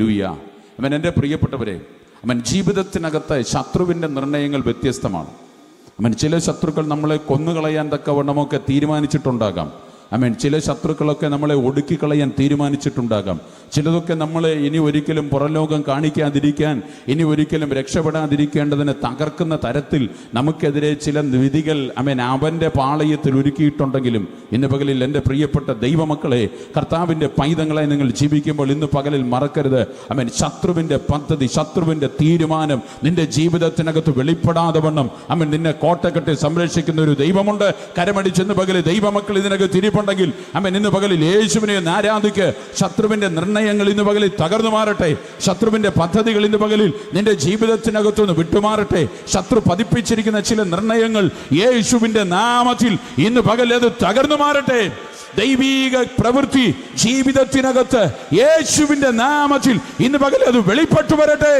ലൂയ അവൻ എന്റെ പ്രിയപ്പെട്ടവരെ അവൻ ജീവിതത്തിനകത്തെ ശത്രുവിന്റെ നിർണയങ്ങൾ വ്യത്യസ്തമാണ്. അവൻ ചില ശത്രുക്കൾ നമ്മളെ കൊന്നുകളയാൻ തക്കവണ്ണമൊക്കെ തീരുമാനിച്ചിട്ടുണ്ടാകാം. അവൻ ചില ശത്രുക്കളൊക്കെ നമ്മളെ ഒടുക്കിക്കളയാൻ തീരുമാനിച്ചിട്ടുണ്ടാകാം. ചിലതൊക്കെ നമ്മളെ ഇനി ഒരിക്കലും പുറലോകം കാണിക്കാതിരിക്കാൻ ഇനി ഒരിക്കലും രക്ഷപ്പെടാതിരിക്കേണ്ടതിന് തകർക്കുന്ന തരത്തിൽ നമുക്കെതിരെ ചില വിധികൾ അവൻ അവന്റെ പാളയത്തിൽ ഒരുക്കിയിട്ടുണ്ടെങ്കിലും ഇന്ന് പകലിൽ എന്റെ പ്രിയപ്പെട്ട ദൈവമക്കളെ കർത്താവിന്റെ പൈതങ്ങളെ നിങ്ങൾ ജീവിക്കുമ്പോൾ ഇന്ന് പകലിൽ മറക്കരുത്. അവൻ ശത്രുവിന്റെ പദ്ധതി ശത്രുവിന്റെ തീരുമാനം നിന്റെ ജീവിതത്തിനകത്ത് വെളിപ്പെടാതെ വണ്ണം. അവൻ നിന്നെ കോട്ടക്കെട്ടി സംരക്ഷിക്കുന്ന ഒരു ദൈവമുണ്ട്. കരമടിച്ചെന്ന് പകലിൽ ദൈവമക്കൾ ഇതിനകത്ത് ഇരിപ്പുണ്ടെങ്കിൽ അമ്മൻ ഇന്ന് പകലിൽ യേശുവിനെ ഒന്ന് ആരാധിക്ക്. ശത്രുവിന്റെ നിർണയങ്ങൾ ഇന്ന് പകലിൽ തകർന്നു മാറട്ടെ. ശത്രുവിന്റെ പദ്ധതികൾ ഇന്ന് പകലിൽ നിന്റെ ജീവിതത്തിനകത്തുനിന്ന് വിട്ടുമാറട്ടെ. ശത്രു പതിപ്പിച്ചിരിക്കുന്ന ചില നിർണയങ്ങൾ യേശുവിന്റെ നാമത്തിൽ ഇന്ന് പകൽ അത് തകർന്നു മാറട്ടെ. ദൈവീക പ്രവൃത്തി ജീവിതത്തിനകത്ത് യേശുവിന്റെ നാമത്തിൽ ഇന്ന് പകൽ അത് വെളിപ്പെട്ടു വരട്ടെ.